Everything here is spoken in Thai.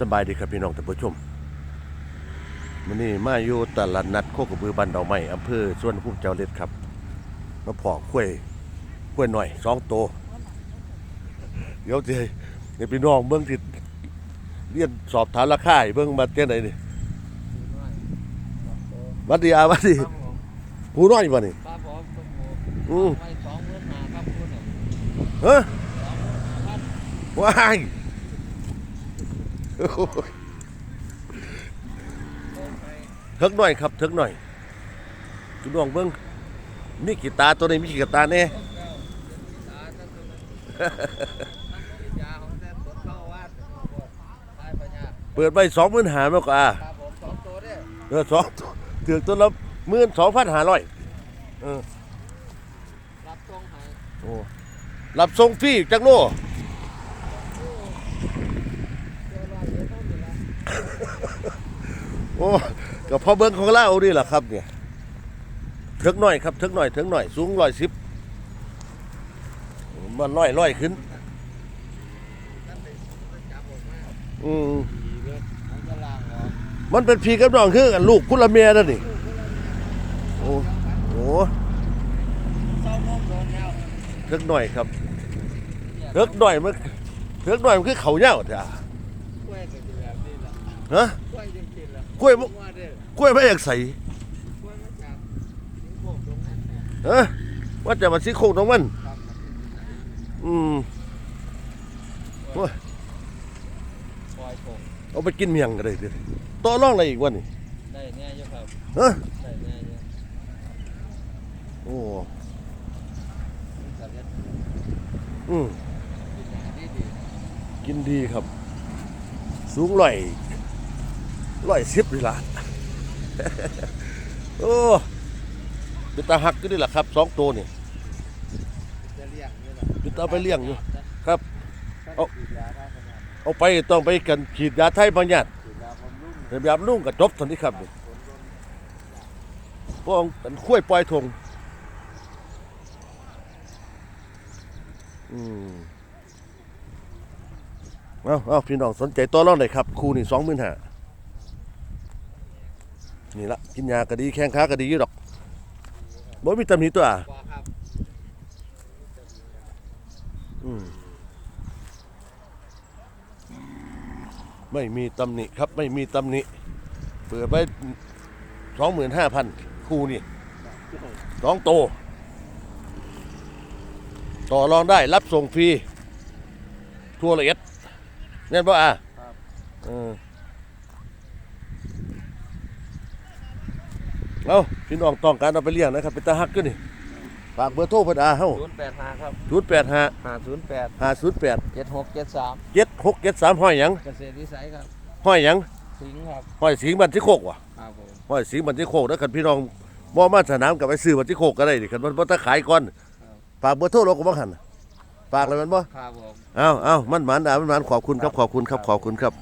สบายดีครับพี่น้องท่านผู้ชมวันนี้มาอยู่ตลาดนัดโคกระบือบันดอกไม้อำเภอสวนภูมิเจ้าเล็ดครับมาพอกล้วยกล้วยหน่อยสองโตวเดี๋ยวจะเดี๋ยวพี่น้องเบื้องที่เรียนสอบถามราคาให้เบื้องมาเจ้าไหนนี่หวัดดีอาหวัดดีครับผมผู้น้อยบ่นี่ ครับผมคุณหมูอืมไว้สองหมื่นห้าครับคุณเนี่ยเฮ้ยสองหมื่นห้าพันว้ายโอ้ยโอนไป เถิกหน่อยครับเถิกหน่อยพี่น้องเบื้องมีกี่ตาตัวนี้มีกี่ตาแน่ตาตั้งแต่นั้นยาของแท้สดเข้าวัดตายปัญญาเปิดไปสองหมื่นหาแล้วก็อะครับผมสองตัวเนี่ยเออสองถือตัวละหมื่นสองพันห้าร้อยเออรับตรงให้โอ้รับส่งฟรีจักโล เจอรอยเยอะต้องอยู่แล้ว โอ้กับพ่อเบิ้งของเรานี่แหละครับเนี่ยเถิกหน่อยครับเถิกหน่อยเถิกหน่อย สูงร้อยสิบมันร้อยร้อยขึ้นมันเป็นจับออกมาอืมดีเลยเองออกมันเป็นพีกับน้องคือกันลูกคุณละเมียนั่นนี่โอ้โหเถิกหน่อยครับเถิกหน่อยมันเถิกหน่อยมันคือเขาเหย้าจ้ะกล้วยก็จะแบบนี้แหละฮะ กล้วยจริงๆแล้วกล้วยบ่ว่าเด้อกล้วยไม่อยากใส่กล้วยมาจากนิ้วโป่งตรงนั้นฮะว่าจะมาซิโครงของมันครับอืมโอ้ยปล่อยโป่งเอาไปกินเมียงกันเลยเดี๋ยวต่อรองอะไรอีกวะนี่ได้แน่อยู่ครับฮะได้แน่อยู่โอ้สำเร็จอืมกินอย่างดีดีกินดีครับ สูงร้อย ร้อยสิบนี่ละโอ้เป็นตาหักก็นี่แหละครับสองตัวนี่จะเลี้ยงนี่แหละเป็นตาเอาไปเลี้ยงอยู่ครับ เอาฉีดยาได้ขนาดเอาไปต้องไปกันฉีดยาไทยบางอย่างฉีดยาบำรุงเดี๋ยวยามลุ่งกับจบเท่านี้ครับนี่พวกเป็นข้วยปล่อยทงอืมเอาเอาพี่น้องสนใจตัวรองเลยครับครูนี่สองหมื่นห้า นี่ละกินยาก็ดีแข้งขาก็ดีอยู่ดอกบ่มีตำหนิตัวอะกว่าครับอืมไม่มีตำหนิครับ ไม่มีตำหนิเปิดไปสองหมื่นห้าพันครูนี่สองโต ต่อรองได้รับส่งฟรี ทั่วละเอียดแน่นป่ะอะครับเออ เอาพี่น้องต้องการเอาไปเลี้ยงนะครับเป็นตาฮักก็นี่ฝากเบอร์โทรเพิ่นอาเฮาศูนย์แปดห้าครับศูนย์แปดห้าห้าศูนย์แปดห้าศูนย์แปดเจ็ดหกเจ็ดสามเจ็ดหกเจ็ดสามห้อยหยังเกษตรวิสัยครับห้อยหยังสิงห์ครับห้อยสิงห์บันทิโคกว่ะครับผมห้อยสิงห์บันทิโคกแล้วคันพี่น้องบ่มาสนามกับไปซื้อบันทิโคกก็ได้ดิคันมันบ่ต้องขายก่อนฝากเบอร์โทรเราก็บ่หันน่ะฝากเลยมันบ่ครับผมเอ้าเอ้ามันหมานอะมันหมานขอบคุณครับขอบคุณครับขอบคุณครับ